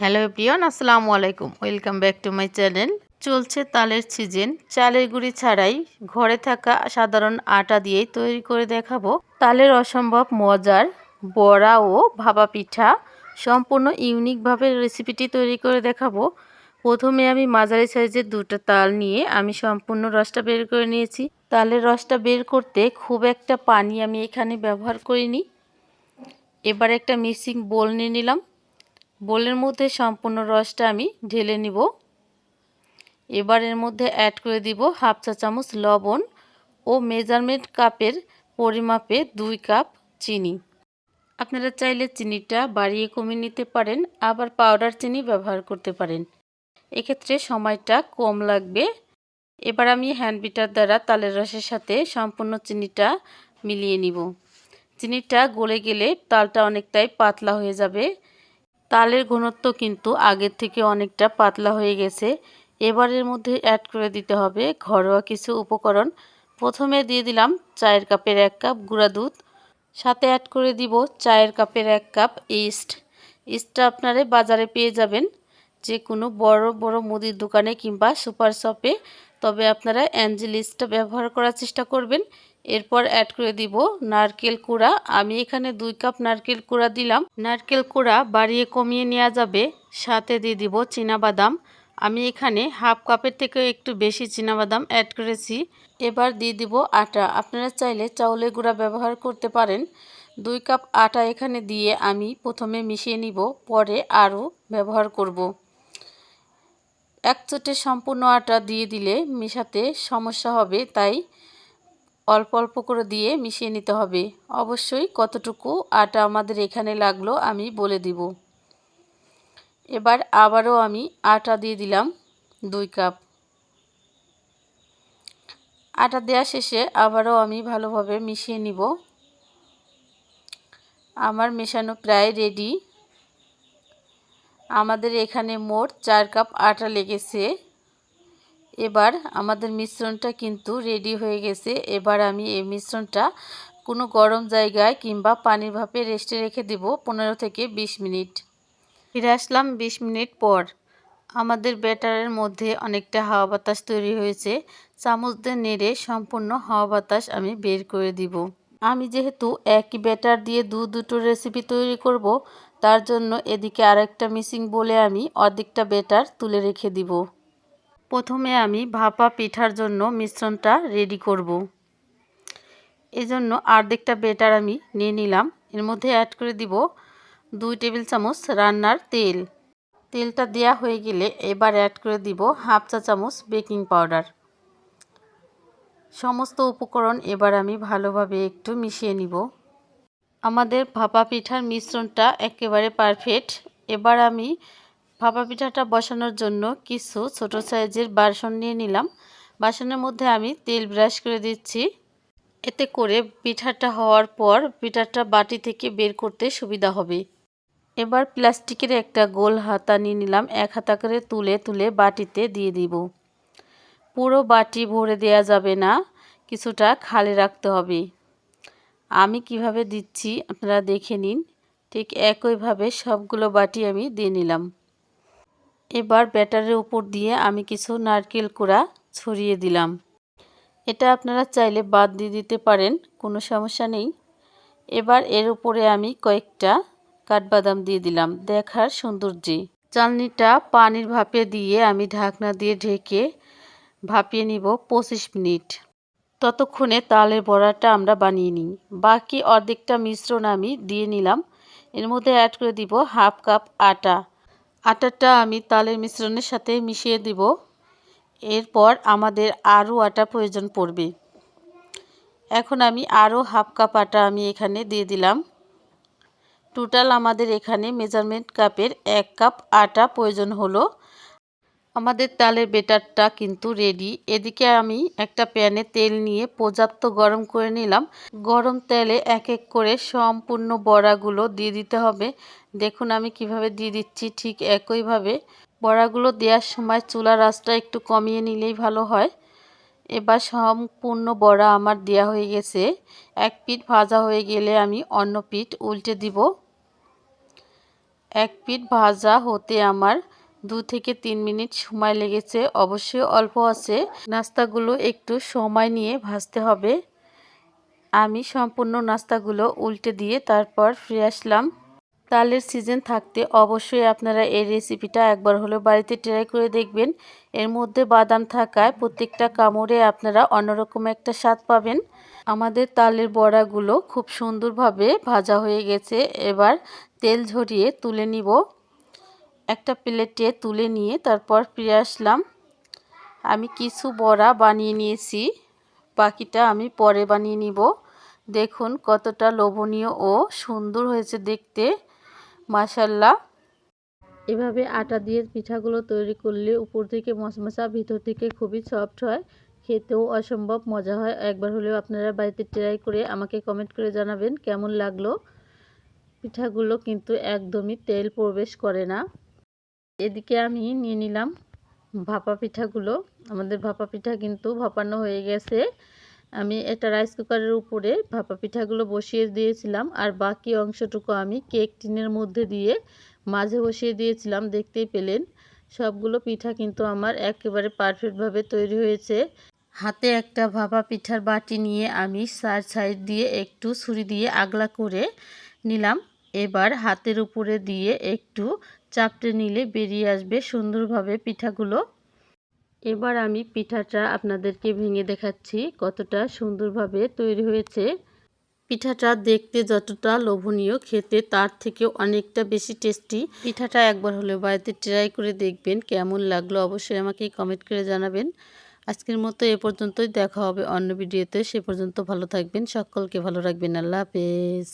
Hello প্রিয়ন আসসালামু আলাইকুম। Welcome back to my channel. চলছে তালের সিজন। চালের গুঁড়ি ছাড়াই ঘরে থাকা সাধারণ আটা দিয়েই তৈরি করে দেখাবো তালের অসম্ভব মজার বড়া ও ভাপা পিঠা। সম্পূর্ণ ইউনিকভাবে রেসিপিটি তৈরি করে দেখাবো। প্রথমে আমি মাঝারি সাইজের দুটো তাল নিয়ে আমি সম্পূর্ণ রসটা বের করে নিয়েছি। তালের রসটা বের করতে খুব একটা পানি আমি এখানে ব্যবহার করিনি। এবার একটা মিক্সিং বোল নিয়ে নিলাম। বোলের মধ্যে সম্পূর্ণ রসটা আমি ঢেলে নিব। এবার এর মধ্যে অ্যাড করে দিব হাফ চা চামচ লবণ ও মেজারমেন্ট কাপের পরিমাপে দুই কাপ চিনি। আপনারা চাইলে চিনিটা বাড়িয়ে কমিয়ে নিতে পারেন, আবার পাউডার চিনি ব্যবহার করতে পারেন। এক্ষেত্রে সময়টা কম লাগবে। এবার আমি হ্যান্ড বিটার দ্বারা তালের রসের সাথে সম্পূর্ণ চিনিটা মিলিয়ে নিব। চিনিটা গলে গেলে তালটা অনেকটাই পাতলা হয়ে যাবে। তালের ঘনত্ব কিন্তু আগের থেকে অনেকটা পাতলা হয়ে গেছে। এবারের মধ্যে অ্যাড করে দিতে হবে ঘরোয়া কিছু উপকরণ। প্রথমে দিয়ে দিলাম চায়ের কাপের এক কাপ গুঁড়া দুধ। সাথে অ্যাড করে দিব চায়ের কাপের এক কাপ ইস্ট ইস্টটা আপনারা বাজারে পেয়ে যাবেন যে কোনো বড় বড় মুদির দোকানে কিংবা সুপার শপে তবে আপনারা অ্যাঞ্জেল ইস্টটা ব্যবহার করার চেষ্টা করবেন। এরপর অ্যাড করে দিব নারকেল কুড়া। আমি এখানে দুই কাপ নারকেল কুড়া দিলাম। নারকেল কুড়া বাড়িয়ে কমিয়ে নেওয়া যাবে। সাথে দিয়ে দিব বাদাম আমি এখানে হাফ কাপের থেকে একটু বেশি বাদাম অ্যাড করেছি। এবার দিয়ে দিব আটা। আপনারা চাইলে চাউলের গুঁড়া ব্যবহার করতে পারেন। দুই কাপ আটা এখানে দিয়ে আমি প্রথমে মিশিয়ে নিব, পরে আরও ব্যবহার করব। এক চোটে সম্পূর্ণ আটা দিয়ে দিলে মেশাতে সমস্যা হবে, তাই অল্প অল্প করে দিয়ে মিশিয়ে নিতে হবে। অবশ্যই কতটুকু আটা আমাদের এখানে লাগল আমি বলে দিব। এবার আবারও আমি আটা দিয়ে দিলাম দুই কাপ। আটা দেওয়া শেষে আবারও আমি ভালোভাবে মিশিয়ে নিব। আমার মেশানো প্রায় রেডি। আমাদের এখানে মোট চার কাপ আটা লেগেছে। এবার আমাদের মিশ্রণটা কিন্তু রেডি হয়ে গেছে। এবার আমি এই মিশ্রণটা কোনো গরম জায়গায় কিংবা পানির ভাপে রেস্টে রেখে দেব পনেরো থেকে ২০ মিনিট। ফিরে আসলাম ২০ মিনিট পর। আমাদের ব্যাটারের মধ্যে অনেকটা হাওয়া বাতাস তৈরি হয়েছে। চামচ দিয়ে নেড়ে সম্পূর্ণ হাওয়া বাতাস আমি বের করে দিব। আমি যেহেতু একই ব্যাটার দিয়ে দু দুটো রেসিপি তৈরি করব, তার জন্য এদিকে আরেকটা মিসিং বলে আমি অর্ধেকটা ব্যাটার তুলে রেখে দিব। প্রথমে আমি ভাপা পিঠার জন্য মিশ্রণটা রেডি করব। এজন্য আর্ধেকটা বেটার আমি নিয়ে নিলাম। এর মধ্যে অ্যাড করে দিব দুই টেবিল চামচ রান্নার তেল। তেলটা দেয়া হয়ে গেলে এবার অ্যাড করে দিব হাফ চা চামচ বেকিং পাউডার সমস্ত উপকরণ এবার আমি ভালোভাবে একটু মিশিয়ে নিব। আমাদের ভাপা পিঠার মিশ্রণটা একেবারে পারফেক্ট এবার আমি ভাপা পিঠাটা বসানোর জন্য কিছু ছোট সাইজের বাসন নিয়ে নিলাম। বাসনের মধ্যে আমি তেল ব্রাশ করে দিচ্ছি। এতে করে পিঠাটা হওয়ার পর পিঠাটা বাটি থেকে বের করতে সুবিধা হবে। এবার প্লাস্টিকের একটা গোল হাতা নিয়ে নিলাম। এক হাতা করে তুলে তুলে বাটিতে দিয়ে দিব। পুরো বাটি ভরে দেয়া যাবে না, কিছুটা খালি রাখতে হবে। আমি কীভাবে দিচ্ছি আপনারা দেখে নিন। ঠিক একইভাবে সবগুলো বাটি আমি দিয়ে নিলাম। এবার ব্যাটারের উপর দিয়ে আমি কিছু নারকেল কুড়া ছড়িয়ে দিলাম। এটা আপনারা চাইলে বাদ দিয়ে দিতে পারেন, কোনো সমস্যা নেই। এবার এর উপরে আমি কয়েকটা কাঠবাদাম দিয়ে দিলাম, দেখার সৌন্দর্যে। চালনিটা পানির ভাপে দিয়ে আমি ঢাকনা দিয়ে ঢেকে ভাপিয়ে নিব পঁচিশ মিনিট। ততক্ষণে তালের বড়াটা আমরা বানিয়ে নিই। বাকি অর্ধেকটা মিশ্রণ আমি দিয়ে নিলাম। এর মধ্যে অ্যাড করে দিব হাফ কাপ আটা। আটাটা আমি তালের মিশ্রণের সাথে মিশিয়ে দিব। এরপর আমাদের আরও আটা প্রয়োজন পড়বে। এখন আমি আরও হাফ কাপ আটা আমি এখানে দিয়ে দিলাম। টোটাল আমাদের এখানে মেজারমেন্ট কাপের এক কাপ আটা প্রয়োজন হলো। আমাদের তালের বেটারটা কিন্তু রেডি এদিকে আমি একটা প্যানে তেল নিয়ে পর্যাপ্ত গরম করে নিলাম। গরম তেলে এক এক করে সম্পূর্ণ বড়াগুলো দিয়ে দিতে হবে। দেখুন আমি কীভাবে দিয়ে দিচ্ছি ঠিক একইভাবে। বড়াগুলো দেওয়ার সময় চুলার আঁচটা একটু কমিয়ে নিলেই ভালো হয়। এবার সম্পূর্ণ বড়া আমার দেওয়া হয়ে গেছে। এক পিঠ ভাজা হয়ে গেলে আমি অন্য পিঠ উল্টে দিব। এক পিঠ ভাজা হতে আমার দু থেকে তিন মিনিট সময় লেগেছে। অবশ্যই অল্প আছে। নাস্তাগুলো একটু সময় নিয়ে ভাজতে হবে। আমি সম্পূর্ণ নাস্তাগুলো উল্টে দিয়ে তারপর ফিরে আসলাম। তালের সিজন থাকতে অবশ্যই আপনারা এই রেসিপিটা একবার হলেও বাড়িতে ট্রাই করে দেখবেন। এর মধ্যে বাদাম থাকায় প্রত্যেকটা কামড়ে আপনারা অন্যরকম একটা স্বাদ পাবেন। আমাদের তালের বড়াগুলো খুব সুন্দরভাবে ভাজা হয়ে গেছে। এবার তেল ঝরিয়ে তুলে নিব। একটা প্লেটে তুলে নিয়ে তারপর ফিরে আসলাম। আমি কিছু বড়া বানিয়ে নিয়েছি, বাকিটা আমি পরে বানিয়ে নিব। দেখুন কতটা লোভনীয় ও সুন্দর হয়েছে দেখতে মাসাল্লাহ এভাবে আটা দিয়ে পিঠাগুলো তৈরি করলে উপর থেকে মশমশা, ভিতর থেকে খুবই সফট হয়, খেতেও অসম্ভব মজা হয়। একবার হলেও আপনারা বাড়িতে ট্রাই করে আমাকে কমেন্ট করে জানাবেন কেমন লাগল। পিঠাগুলো কিন্তু একদমই তেল প্রবেশ করে না। এদিকে আমি নিয়ে নিলাম ভাপা পিঠাগুলো। আমাদের ভাপা পিঠা কিন্তু ভাপানো হয়ে গেছে। আমি এটা রাইস কুকারের উপরে ভাপা পিঠাগুলো বসিয়ে দিয়েছিলাম আর বাকি অংশটুকু আমি কেক টিনের মধ্যে দিয়ে মাঝে বসিয়ে দিয়েছিলাম, দেখতেই পেলেন। সবগুলো পিঠা কিন্তু আমার একেবারে পারফেক্টভাবে তৈরি হয়েছে। হাতে একটা ভাপা পিঠার বাটি নিয়ে আমি সার সাইড দিয়ে একটু ছুরি দিয়ে আগলা করে নিলাম। এবার হাতের উপরে দিয়ে একটু চাপটে নিলে বেরিয়ে আসবে সুন্দরভাবে পিঠাগুলো। এবার আমি পিঠাটা আপনাদেরকে ভেঙে দেখাচ্ছি কতটা সুন্দরভাবে তৈরি হয়েছে। পিঠাটা দেখতে যতটা লোভনীয়, খেতে তার থেকে অনেকটা বেশি টেস্টি। পিঠাটা একবার হলেও বাড়িতে ট্রাই করে দেখবেন, কেমন লাগল অবশ্যই আমাকে কমেন্ট করে জানাবেন। আজকের মতো এ পর্যন্তই, দেখা হবে অন্য ভিডিওতে, সে পর্যন্ত ভালো থাকবেন, সকলকে ভালো রাখবেন, আল্লাহ হাফেজ।